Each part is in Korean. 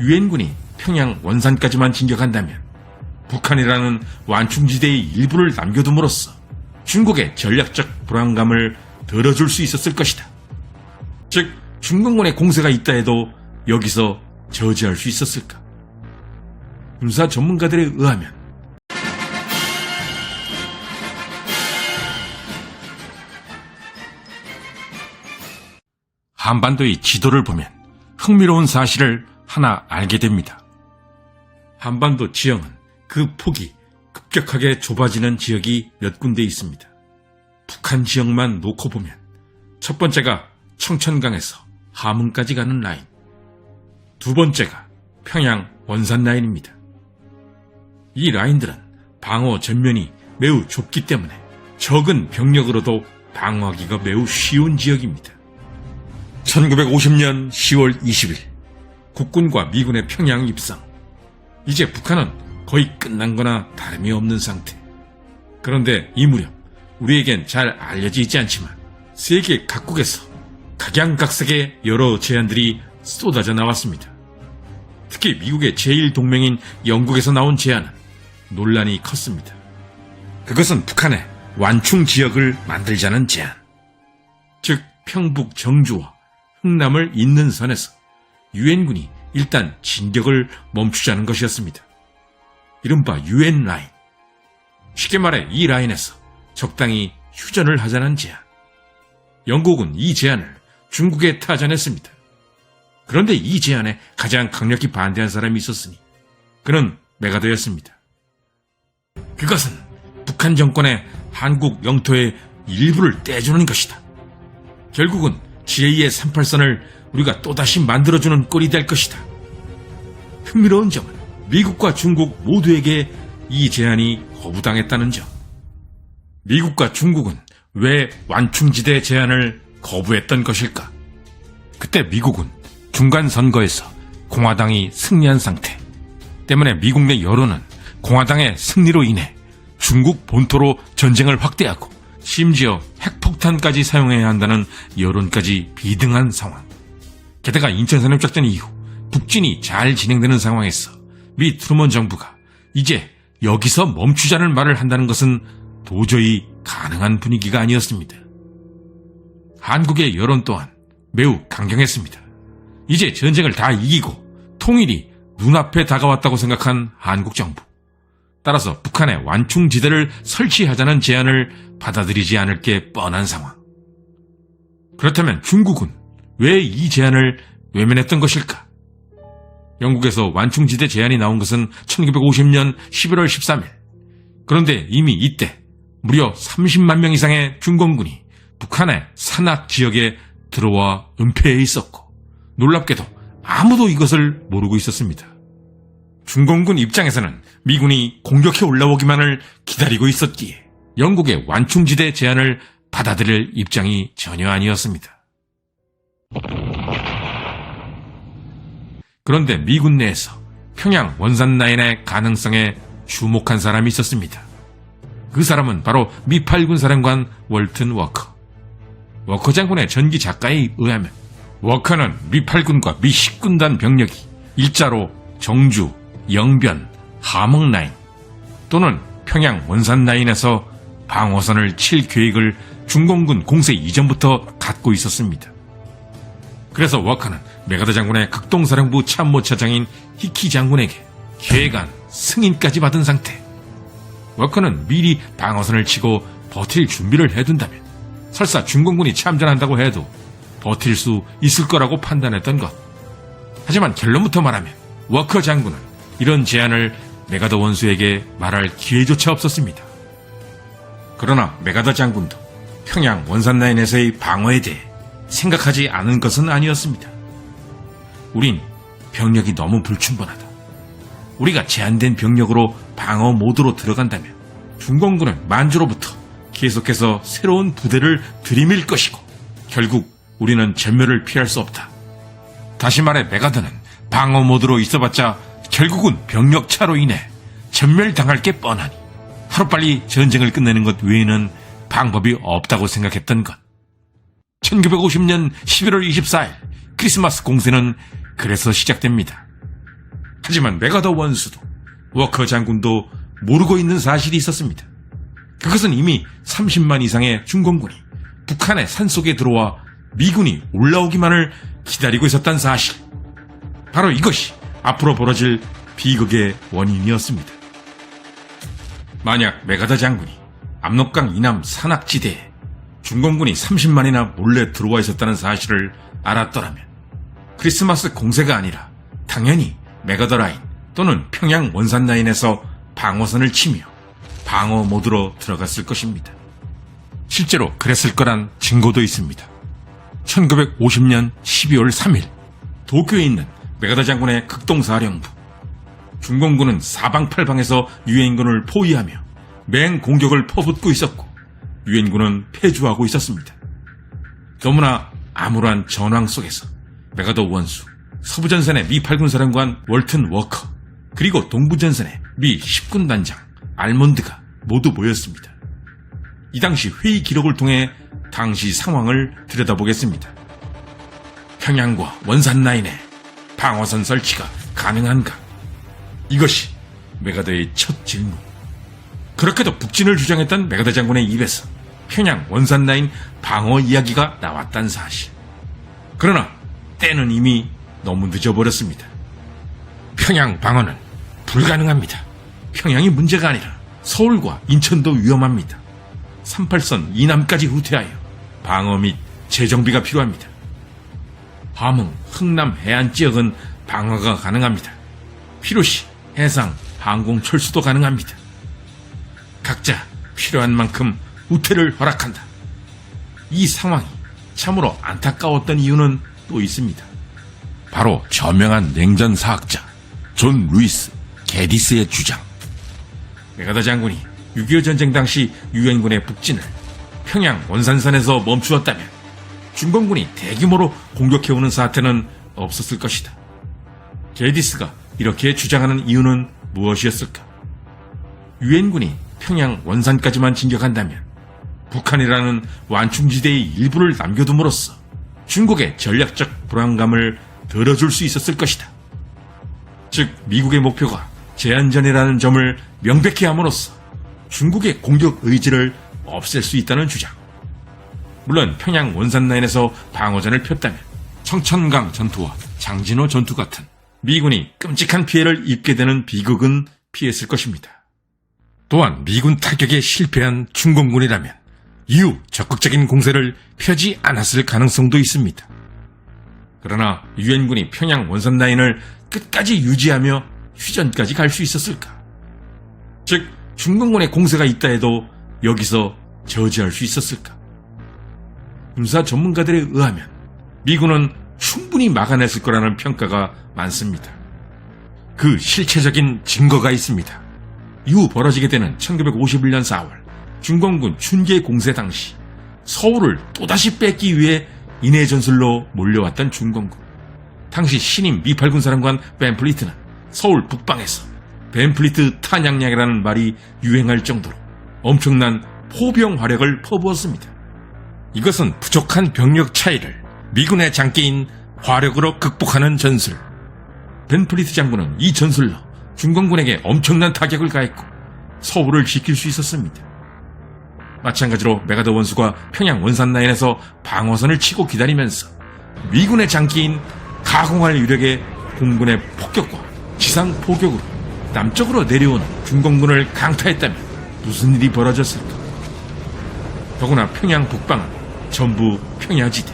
유엔군이 평양 원산까지만 진격한다면 북한이라는 완충지대의 일부를 남겨둠으로써 중국의 전략적 불안감을 덜어줄 수 있었을 것이다. 즉, 중공군의 공세가 있다 해도 여기서 저지할 수 있었을까? 군사 전문가들에 의하면 한반도의 지도를 보면 흥미로운 사실을 하나 알게 됩니다. 한반도 지형은 그 폭이 급격하게 좁아지는 지역이 몇 군데 있습니다. 북한 지역만 놓고 보면 첫 번째가 청천강에서 함흥까지 가는 라인. 두 번째가 평양 원산 라인입니다. 이 라인들은 방어 전면이 매우 좁기 때문에 적은 병력으로도 방어하기가 매우 쉬운 지역입니다. 1950년 10월 20일 국군과 미군의 평양 입성. 이제 북한은 거의 끝난 거나 다름이 없는 상태. 그런데 이 무렵 우리에겐 잘 알려지지 않지만 세계 각국에서 각양각색의 여러 제안들이 쏟아져 나왔습니다. 특히 미국의 제1동맹인 영국에서 나온 제안은 논란이 컸습니다. 그것은 북한의 완충 지역을 만들자는 제안. 즉 평북 정주와 흥남을 잇는 선에서 유엔군이 일단 진격을 멈추자는 것이었습니다. 이른바 유엔 라인. 쉽게 말해 이 라인에서 적당히 휴전을 하자는 제안. 영국은 이 제안을 중국에 타전했습니다. 그런데 이 제안에 가장 강력히 반대한 사람이 있었으니 그는 메가더였습니다. 그것은 북한 정권의 한국 영토의 일부를 떼주는 것이다. 결국은 제2의 38선을 우리가 또다시 만들어주는 꼴이 될 것이다. 흥미로운 점은 미국과 중국 모두에게 이 제안이 거부당했다는 점. 미국과 중국은 왜 완충지대 제안을 거부했던 것일까? 그때 미국은 중간 선거에서 공화당이 승리한 상태 때문에 미국 내 여론은 공화당의 승리로 인해 중국 본토로 전쟁을 확대하고 심지어 핵폭탄까지 사용해야 한다는 여론까지 비등한 상황. 게다가 인천 산업작전 이후 북진이 잘 진행되는 상황에서 미 트루먼 정부가 이제 여기서 멈추자는 말을 한다는 것은 도저히 가능한 분위기가 아니었습니다. 한국의 여론 또한 매우 강경했습니다. 이제 전쟁을 다 이기고 통일이 눈앞에 다가왔다고 생각한 한국 정부. 따라서 북한의 완충지대를 설치하자는 제안을 받아들이지 않을 게 뻔한 상황. 그렇다면 중국은 왜 이 제안을 외면했던 것일까? 영국에서 완충지대 제안이 나온 것은 1950년 11월 13일. 그런데 이미 이때 무려 30만 명 이상의 중공군이 북한의 산악 지역에 들어와 은폐해 있었고 놀랍게도 아무도 이것을 모르고 있었습니다. 중공군 입장에서는 미군이 공격해 올라오기만을 기다리고 있었기에 영국의 완충지대 제안을 받아들일 입장이 전혀 아니었습니다. 그런데 미군 내에서 평양 원산 라인의 가능성에 주목한 사람이 있었습니다. 그 사람은 바로 미 8군 사령관 월튼 워커. 워커 장군의 전기 작가에 의하면 워커는 미 8군과 미 10군단 병력이 일자로 정주, 영변, 함흥 라인 또는 평양 원산 라인에서 방어선을 칠 계획을 중공군 공세 이전부터 갖고 있었습니다. 그래서 워커는 메가더 장군의 극동사령부 참모차장인 히키 장군에게 계획안 승인까지 받은 상태. 워커는 미리 방어선을 치고 버틸 준비를 해둔다면 설사 중공군이 참전한다고 해도 버틸 수 있을 거라고 판단했던 것. 하지만 결론부터 말하면 워커 장군은 이런 제안을 메가더 원수에게 말할 기회조차 없었습니다. 그러나 메가더 장군도 평양 원산 라인에서의 방어에 대해 생각하지 않은 것은 아니었습니다. 우린 병력이 너무 불충분하다. 우리가 제한된 병력으로 방어 모드로 들어간다면 중공군은 만주로부터 계속해서 새로운 부대를 들이밀 것이고 결국 우리는 전멸을 피할 수 없다. 다시 말해 메가드는 방어 모드로 있어봤자 결국은 병력 차로 인해 전멸당할 게 뻔하니 하루빨리 전쟁을 끝내는 것 외에는 방법이 없다고 생각했던 것. 1950년 11월 24일 크리스마스 공세는 그래서 시작됩니다. 하지만 메가더 원수도 워커 장군도 모르고 있는 사실이 있었습니다. 그것은 이미 30만 이상의 중공군이 북한의 산속에 들어와 미군이 올라오기만을 기다리고 있었던 사실. 바로 이것이 앞으로 벌어질 비극의 원인이었습니다. 만약 메가더 장군이 압록강 이남 산악지대에 중공군이 30만이나 몰래 들어와 있었다는 사실을 알았더라면 크리스마스 공세가 아니라 당연히 메가더 라인 또는 평양 원산 라인에서 방어선을 치며 방어 모드로 들어갔을 것입니다. 실제로 그랬을 거란 증거도 있습니다. 1950년 12월 3일 도쿄에 있는 메가더 장군의 극동사령부 중공군은 사방팔방에서 유엔군을 포위하며 맹 공격을 퍼붓고 있었고 유엔군은 패주하고 있었습니다. 너무나 암울한 전황 속에서 메가더 원수, 서부전선의 미 8군 사령관 월튼 워커, 그리고 동부전선의 미 10군 단장 알몬드가 모두 모였습니다. 이 당시 회의 기록을 통해 당시 상황을 들여다보겠습니다. 평양과 원산 라인에 방어선 설치가 가능한가? 이것이 메가더의 첫 질문. 그렇게도 북진을 주장했던 메가더 장군의 입에서 평양 원산 라인 방어 이야기가 나왔단 사실. 그러나 때는 이미 너무 늦어버렸습니다. 평양 방어는 불가능합니다. 평양이 문제가 아니라 서울과 인천도 위험합니다. 38선 이남까지 후퇴하여 방어 및 재정비가 필요합니다. 함흥, 흥남 해안 지역은 방어가 가능합니다. 필요시 해상, 항공 철수도 가능합니다. 각자 필요한 만큼 후퇴를 허락한다. 이 상황이 참으로 안타까웠던 이유는 또 있습니다. 바로 저명한 냉전 사학자 존 루이스 게디스의 주장. 메가더 장군이 6.25 전쟁 당시 유엔군의 북진을 평양 원산선에서 멈추었다면 중공군이 대규모로 공격해오는 사태는 없었을 것이다. 게디스가 이렇게 주장하는 이유는 무엇이었을까? 유엔군이 평양 원산까지만 진격한다면 북한이라는 완충지대의 일부를 남겨둠으로써 중국의 전략적 불안감을 덜어줄 수 있었을 것이다. 즉 미국의 목표가 제한전이라는 점을 명백히 함으로써 중국의 공격 의지를 없앨 수 있다는 주장. 물론 평양 원산 라인에서 방어전을 폈다면 청천강 전투와 장진호 전투 같은 미군이 끔찍한 피해를 입게 되는 비극은 피했을 것입니다. 또한 미군 타격에 실패한 중공군이라면 이후 적극적인 공세를 펴지 않았을 가능성도 있습니다. 그러나 유엔군이 평양 원산 라인을 끝까지 유지하며 휴전까지 갈 수 있었을까? 즉 중공군의 공세가 있다 해도 여기서 저지할 수 있었을까? 군사 전문가들에 의하면 미군은 충분히 막아냈을 거라는 평가가 많습니다. 그 실체적인 증거가 있습니다. 이후 벌어지게 되는 1951년 4월 중공군 춘계 공세 당시 서울을 또다시 뺏기 위해 인해 전술로 몰려왔던 중공군. 당시 신임 미8군 사령관 벤플리트는 서울 북방에서 벤플리트 탄약량이라는 말이 유행할 정도로 엄청난 포병 화력을 퍼부었습니다. 이것은 부족한 병력 차이를 미군의 장기인 화력으로 극복하는 전술. 벤플리트 장군은 이 전술로 중공군에게 엄청난 타격을 가했고 서울을 지킬 수 있었습니다. 마찬가지로 메가더 원수가 평양 원산 라인에서 방어선을 치고 기다리면서 미군의 장기인 가공할 유력의 공군의 폭격과 지상 포격으로 남쪽으로 내려오는 중공군을 강타했다면 무슨 일이 벌어졌을까? 더구나 평양 북방은 전부 평야지대.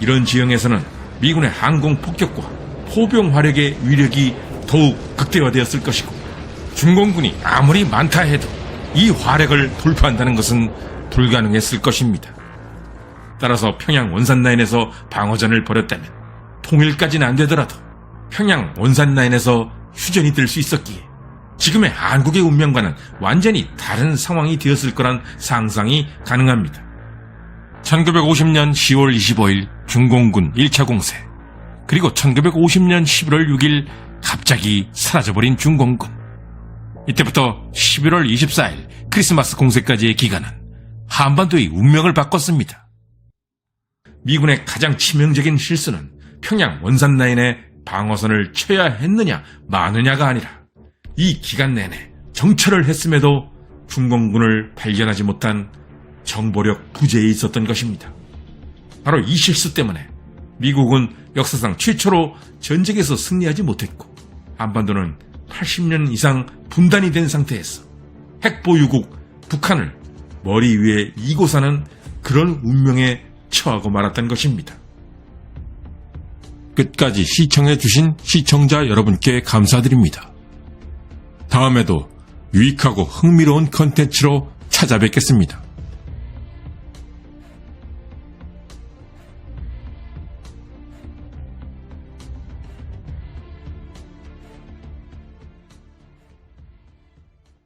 이런 지형에서는 미군의 항공 폭격과 포병 화력의 위력이 더욱 극대화되었을 것이고 중공군이 아무리 많다 해도 이 화력을 돌파한다는 것은 불가능했을 것입니다. 따라서 평양 원산 라인에서 방어전을 벌였다면 통일까지는 안 되더라도 평양 원산 라인에서 휴전이 될 수 있었기에 지금의 한국의 운명과는 완전히 다른 상황이 되었을 거란 상상이 가능합니다. 1950년 10월 25일 중공군 1차 공세 그리고 1950년 11월 6일 갑자기 사라져버린 중공군 이때부터 11월 24일 크리스마스 공세까지의 기간은 한반도의 운명을 바꿨습니다. 미군의 가장 치명적인 실수는 평양 원산 라인의 방어선을 쳐야 했느냐 마느냐가 아니라 이 기간 내내 정찰을 했음에도 중공군을 발견하지 못한 정보력 부재에 있었던 것입니다. 바로 이 실수 때문에 미국은 역사상 최초로 전쟁에서 승리하지 못했고 한반도는 80년 이상 분단이 된 상태에서 핵보유국 북한을 머리 위에 이고 사는 그런 운명에 처하고 말았던 것입니다. 끝까지 시청해주신 시청자 여러분께 감사드립니다. 다음에도 유익하고 흥미로운 컨텐츠로 찾아뵙겠습니다.